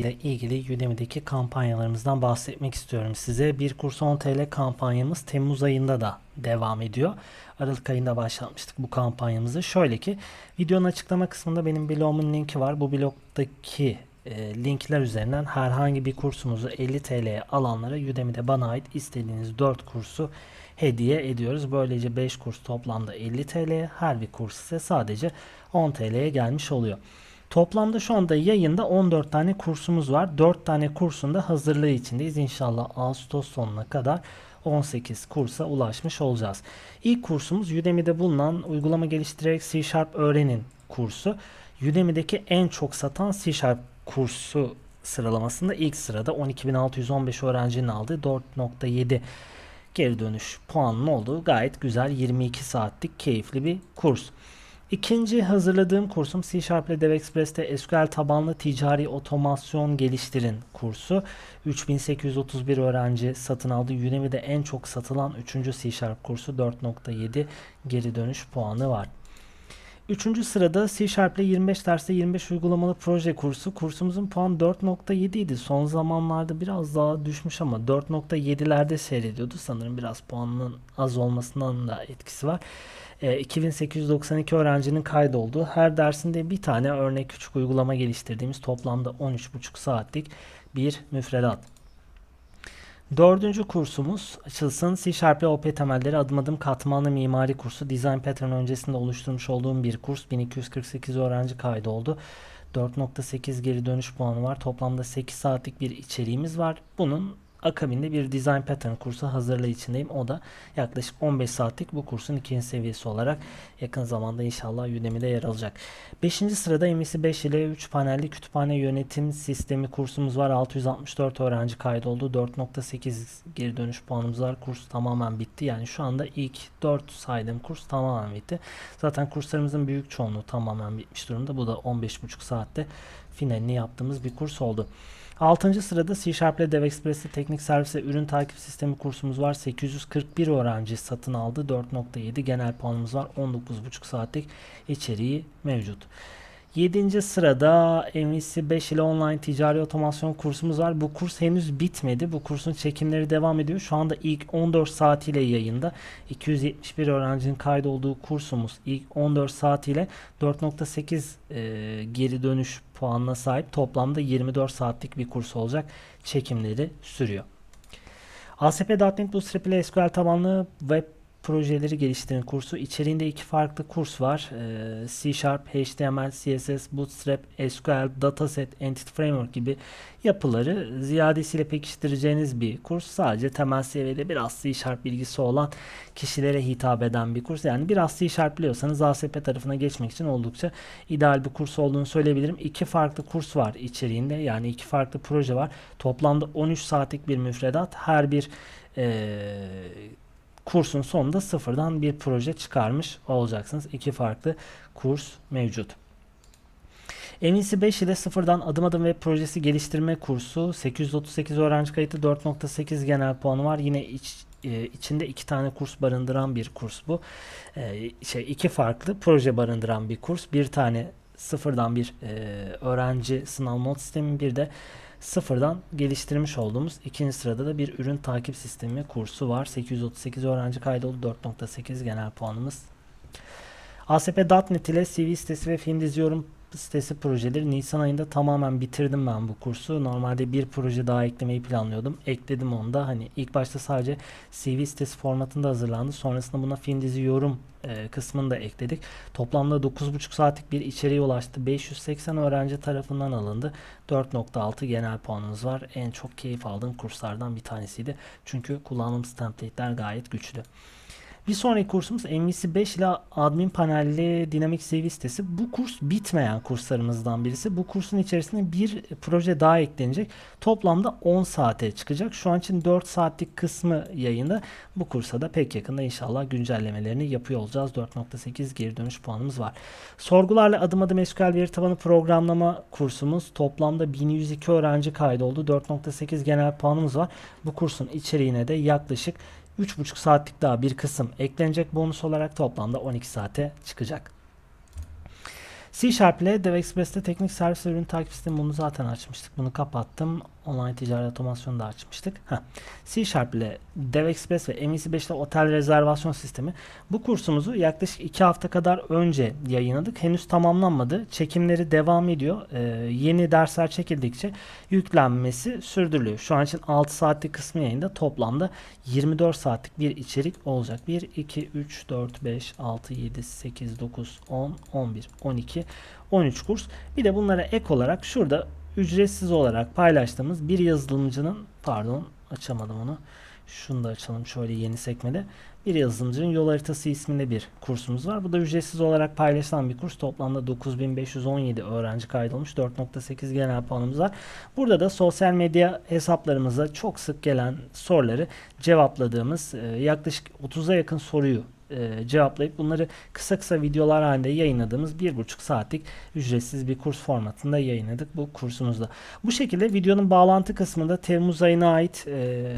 ile ilgili Udemy'deki kampanyalarımızdan bahsetmek istiyorum size. Bir kurs 10 TL kampanyamız Temmuz ayında da devam ediyor. Aralık ayında başlatmıştık bu kampanyamızı. Şöyle ki videonun açıklama kısmında benim blogumun linki var. Bu blogdaki e, linkler üzerinden herhangi bir kursumuzu 50 TL'ye alanlara Udemy'de bana ait istediğiniz 4 kursu hediye ediyoruz. Böylece 5 kurs toplamda 50 TL'ye, her bir kurs ise sadece 10 TL'ye gelmiş oluyor. Toplamda şu anda yayında 14 tane kursumuz var. 4 tane kursun da hazırlığı içindeyiz. İnşallah Ağustos sonuna kadar 18 kursa ulaşmış olacağız. İlk kursumuz Udemy'de bulunan uygulama geliştirerek C Sharp öğrenin kursu. Udemy'deki en çok satan C Sharp kursu sıralamasında ilk sırada 12.615 öğrencinin aldığı 4.7 geri dönüş puanının olduğu gayet güzel 22 saatlik keyifli bir kurs. İkinci hazırladığım kursum C Sharp ile DevExpress'te SQL tabanlı ticari otomasyon geliştirin kursu. 3831 öğrenci satın aldı. Udemy'de en çok satılan 3. C Sharp kursu 4.7 geri dönüş puanı var. Üçüncü sırada C Sharp ile 25 derste 25 uygulamalı proje kursu. Kursumuzun puanı 4.7 idi. Son zamanlarda biraz daha düşmüş ama 4.7'lerde seyrediyordu. Sanırım biraz puanının az olmasından da etkisi var. E, 2892 öğrencinin kaydolduğu her dersinde bir tane örnek küçük uygulama geliştirdiğimiz toplamda 13,5 saatlik bir müfredat. Dördüncü kursumuz açılsın C Sharp ile OP temelleri adım adım katmanlı mimari kursu. Design Pattern öncesinde oluşturmuş olduğum bir kurs. 1248 öğrenci kaydoldu. 4.8 geri dönüş puanı var. Toplamda 8 saatlik bir içeriğimiz var. Bunun akabinde bir Design Pattern kursu hazırlığı içindeyim. O da yaklaşık 15 saatlik bu kursun ikinci seviyesi olarak yakın zamanda inşallah Udemy'de yer alacak. 5. sırada MVC 5 ile 3 panelli kütüphane yönetim sistemi kursumuz var. 664 öğrenci kaydoldu. 4.8 geri dönüş puanımız var. Kurs tamamen bitti. Yani şu anda ilk 4 saydığım kurs tamamen bitti. Zaten kurslarımızın büyük çoğunluğu tamamen bitmiş durumda. Bu da 15.5 saatte finalini yaptığımız bir kurs oldu. 6. sırada C Sharp ile DevExpress'te teknik servis ve ürün takip sistemi kursumuz var. 841 öğrenci satın aldı. 4.7 genel puanımız var. 19.5 saatlik içeriği mevcut. 7. sırada MVC 5 ile online ticari otomasyon kursumuz var. Bu kurs henüz bitmedi. Bu kursun çekimleri devam ediyor. Şu anda ilk 14 saatiyle yayında. 271 öğrencinin kaydolduğu kursumuz ilk 14 saatiyle 4.8 e, geri dönüş puanına sahip. Toplamda 24 saatlik bir kurs olacak. Çekimleri sürüyor. ASP.NET Bootstrap ile SQL tabanlı web projeleri geliştirin kursu. İçeriğinde iki farklı kurs var. Ee, C Sharp, HTML, CSS, Bootstrap, SQL, Dataset, Entity Framework gibi yapıları ziyadesiyle pekiştireceğiniz bir kurs. Sadece temel seviyede biraz C Sharp bilgisi olan kişilere hitap eden bir kurs. Yani biraz C Sharp biliyorsanız ASP tarafına geçmek için oldukça ideal bir kurs olduğunu söyleyebilirim. İki farklı kurs var içeriğinde. Yani iki farklı proje var. Toplamda 13 saatlik bir müfredat. Her bir ee, kursun sonunda sıfırdan bir proje çıkarmış olacaksınız. İki farklı kurs mevcut. MVC 5 ile sıfırdan adım adım web projesi geliştirme kursu 838 öğrenci kayıtlı 4.8 genel puanı var. Yine iç, e, içinde iki tane kurs barındıran bir kurs bu. E, şey iki farklı proje barındıran bir kurs. Bir tane sıfırdan bir e, öğrenci sınav not sistemi bir de sıfırdan geliştirmiş olduğumuz ikinci sırada da bir ürün takip sistemi kursu var. 838 öğrenci kaydoldu. 4.8 genel puanımız. ASP.NET ile CV sitesi ve film diziyorum sitesi projeleri Nisan ayında tamamen bitirdim ben bu kursu. Normalde bir proje daha eklemeyi planlıyordum. Ekledim onu da. Hani ilk başta sadece CV sitesi formatında hazırlandı. Sonrasında buna film dizi yorum e, kısmını da ekledik. Toplamda 9,5 saatlik bir içeriğe ulaştı. 580 öğrenci tarafından alındı. 4.6 genel puanımız var. En çok keyif aldığım kurslardan bir tanesiydi. Çünkü kullandığımız template'ler gayet güçlü. Bir sonraki kursumuz MVC 5 ile admin panelli dinamik CV sitesi. Bu kurs bitmeyen kurslarımızdan birisi. Bu kursun içerisinde bir proje daha eklenecek. Toplamda 10 saate çıkacak. Şu an için 4 saatlik kısmı yayında. Bu kursa da pek yakında inşallah güncellemelerini yapıyor olacağız. 4.8 geri dönüş puanımız var. Sorgularla adım adım SQL veri tabanı programlama kursumuz. Toplamda 1102 öğrenci kaydoldu. 4.8 genel puanımız var. Bu kursun içeriğine de yaklaşık 3,5 saatlik daha bir kısım eklenecek bonus olarak toplamda 12 saate çıkacak. C Sharp ile DevExpress'te teknik servis ürün takip sistemi bunu zaten açmıştık. Bunu kapattım. Online ticaret otomasyonu da açmıştık. Heh. C Sharp ile DevExpress ve MVC5 ile otel rezervasyon sistemi. Bu kursumuzu yaklaşık 2 hafta kadar önce yayınladık. Henüz tamamlanmadı. Çekimleri devam ediyor. Ee, yeni dersler çekildikçe yüklenmesi sürdürülüyor. Şu an için 6 saatlik kısmı yayında toplamda 24 saatlik bir içerik olacak. 1, 2, 3, 4, 5, 6, 7, 8, 9, 10, 11, 12, 13 kurs. Bir de bunlara ek olarak şurada ücretsiz olarak paylaştığımız bir yazılımcının pardon açamadım onu. Şunu da açalım şöyle yeni sekmede. Bir yazılımcının yol haritası isminde bir kursumuz var. Bu da ücretsiz olarak paylaşılan bir kurs. Toplamda 9517 öğrenci kaydolmuş. 4.8 genel puanımız var. Burada da sosyal medya hesaplarımıza çok sık gelen soruları cevapladığımız e, yaklaşık 30'a yakın soruyu e, cevaplayıp bunları kısa kısa videolar halinde yayınladığımız bir buçuk saatlik ücretsiz bir kurs formatında yayınladık bu kursumuzda. Bu şekilde videonun bağlantı kısmında Temmuz ayına ait e,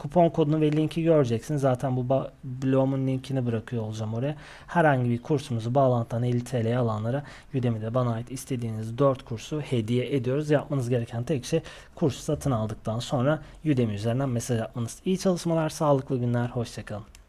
kupon kodunu ve linki göreceksiniz. Zaten bu blogumun linkini bırakıyor olacağım oraya. Herhangi bir kursumuzu bağlantıdan 50 TL'ye alanlara Udemy'de bana ait istediğiniz 4 kursu hediye ediyoruz. Yapmanız gereken tek şey kursu satın aldıktan sonra Udemy üzerinden mesaj atmanız. İyi çalışmalar, sağlıklı günler, hoşçakalın.